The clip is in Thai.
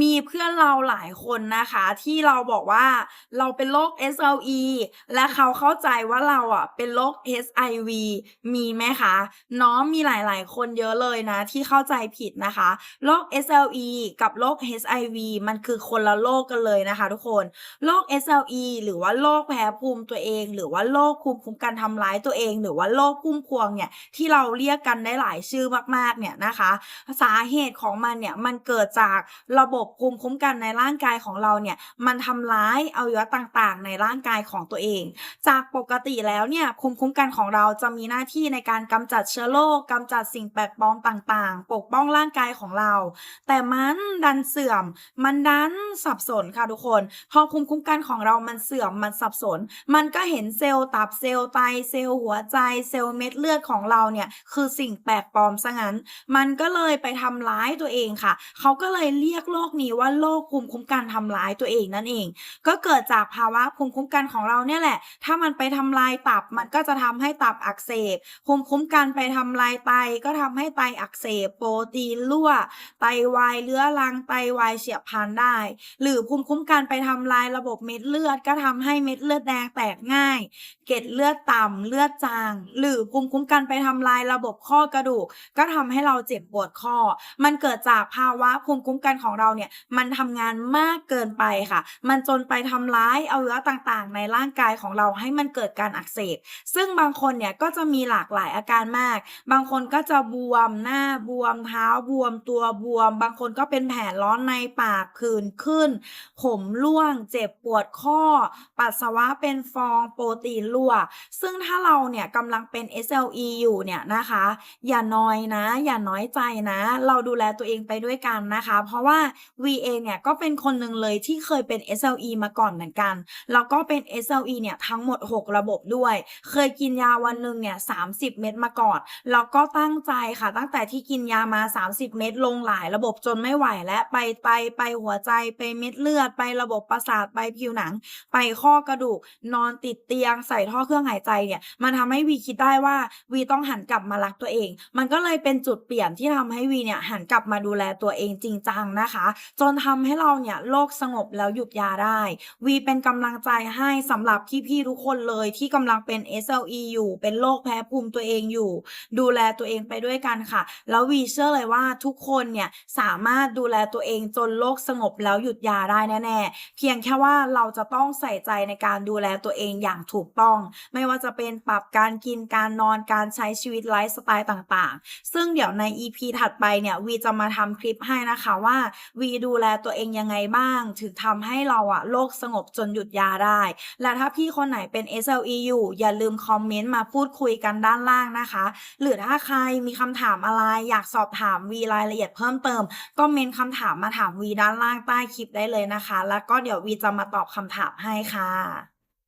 มีเพื่อนเราหลายคนนะคะ ที่เราบอกว่าเราเป็นโรค SLE และเขาเข้าใจว่าเราอะเป็นโรค HIV มีไหมคะเนาะมีหลายๆ คนเยอะเลยนะ ที่เข้าใจผิดนะคะโรค SLE กับโรค HIV มันคือคนละโรคกันเลยนะคะ ทุกคนโรค SLE หรือว่าโรคแพ้ภูมิตัวเอง หรือว่าโรคภูมิคุ้มกันทำร้ายตัวเอง หรือว่าโรคพุ่มพวงเนี่ยที่เราเรียกกันได้หลายชื่อมากๆเนี่ยนะคะ สาเหตุของมันเนี่ยมันเกิดจากระบบบภูมิคุ้มกันในร่างกายของเราเนี่ยมันทำร้ายอวัยวะต่างๆ ในร่างกายของตัวเอง จากปกติแล้วเนี่ยภูมิคุ้มกันของเราจะมีหน้าที่ในการกำจัดเชื้อโรคกำจัดสิ่งแปลกปลอมต่างๆ ปกป้องร่างกายของเรา แต่มันดันเสื่อม มันดันสับสนค่ะทุกคน พอภูมิคุ้มกันของเรามันเสื่อมมันสับสน มันก็เห็นเซลล์ตับเซลล์ไตเซลล์หัวใจ เซลล์เม็ดเลือดของเราเนี่ยคือสิ่งแปลกปลอมซะงั้น มันก็เลยไปทำร้ายตัวเองค่ะ เขาก็เลยเรียกโรคนี้ว่าโรคภูมิคุ้มกันทำร้ายตัวเองนั่นเอง ก็เกิดจากภาวะภูมิคุ้มกันของเราเนี่ยแหละ ถ้ามันไปทำลายตับมันก็จะทำให้ตับอักเสบ ภูมิคุ้มกันไปทำลายไตก็ทำให้ไตอักเสบ โปรตีนรั่ว ไตวายเรื้อรังไตวายเฉียบพลันได้ หรือภูมิคุ้มกันไปทำลายระบบเม็ดเลือด ก็ทำให้เม็ดเลือดแดงแตกง่าย เกล็ดเลือดต่ำเลือดจาง หรือภูมิคุ้มกันไปทำลายระบบข้อกระดูก ก็ทำให้เราเจ็บปวดข้อ มันเกิดจากภาวะภูมิคุ้มกันของเราเนี่ยมันทำงานมากเกินไปค่ะ มันจนไปทำร้ายเอวัยวะต่างๆ ในร่างกายของเราให้มันเกิดการอักเสบ ซึ่งบางคนเนี่ยก็จะมีหลากหลายอาการมาก บางคนก็จะบวมหน้าบวมเท้าบวมตัวบวม บางคนก็เป็นแผลร้อนในปากผื่นขึ้น ผมร่วง เจ็บปวดข้อ ปัสสาวะเป็นฟองโปรตีนรั่ว ซึ่งถ้าเราเนี่ยกำลังเป็น SLE อยู่เนี่ยนะคะ อย่าน้อยนะ อย่าน้อยใจนะ เราดูแลตัวเองไปด้วยกันนะคะ เพราะว่า V เองเนี่ยก็เป็นคนหนึ่งเลยที่เคยเป็น SLE มาก่อนเหมือนกัน แล้วก็เป็น SLE เนี่ยทั้งหมด 6 ระบบด้วย เคยกินยาวันหนึ่งเนี่ย30เม็ดมาก่อน แล้วก็ตั้งใจค่ะ ตั้งแต่ที่กินยามา 30 เม็ดลงหลายระบบจนไม่ไหวและไปไตไปหัวใจไปเม็ดเลือดไประบบประสาทไปผิวหนัง ไปข้อกระดูกนอนติดเตียงใส่ท่อเครื่องหายใจเนี่ยมันทำให้วีคิดได้ว่าวีต้องหันกลับมารักตัวเอง มันก็เลยเป็นจุดเปลี่ยนที่ทำให้วีเนี่ยหันกลับมาดูแลตัวเองจริงจังนะคะจนทำให้เราเนี่ยโรคสงบแล้วหยุดยาได้ วีเป็นกำลังใจให้สำหรับพี่ๆทุกคนเลยที่กำลังเป็น SLE อยู่ เป็นโรคแพ้ภูมิตัวเองอยู่ ดูแลตัวเองไปด้วยกันค่ะ แล้ววีเชื่อเลยว่าทุกคนเนี่ยสามารถดูแลตัวเองจนโรคสงบแล้วหยุดยาได้แน่ๆเพียงแค่ว่าเราจะต้องใส่ใจในการดูแลตัวเองอย่างถูกต้อง ไม่ว่าจะเป็นปรับการกินการนอนการใช้ชีวิตไลฟ์สไตล์ต่างๆ ซึ่งเดี๋ยวใน EP ถัดไปเนี่ยวีจะมาทำคลิปให้นะคะว่าวีวีดูแลตัวเองยังไงบ้าง ถึงทำให้เราอะโรคสงบจนหยุดยาได้ และถ้าพี่คนไหนเป็น SLE อยู่ อย่าลืมคอมเมนต์มาพูดคุยกันด้านล่างนะคะ หรือถ้าใครมีคำถามอะไร อยากสอบถามวีรายละเอียดเพิ่มเติม ก็เมนคำถามมาถามวีด้านล่างใต้คลิปได้เลยนะคะ แล้วก็เดี๋ยววีจะมาตอบคำถามให้ค่ะ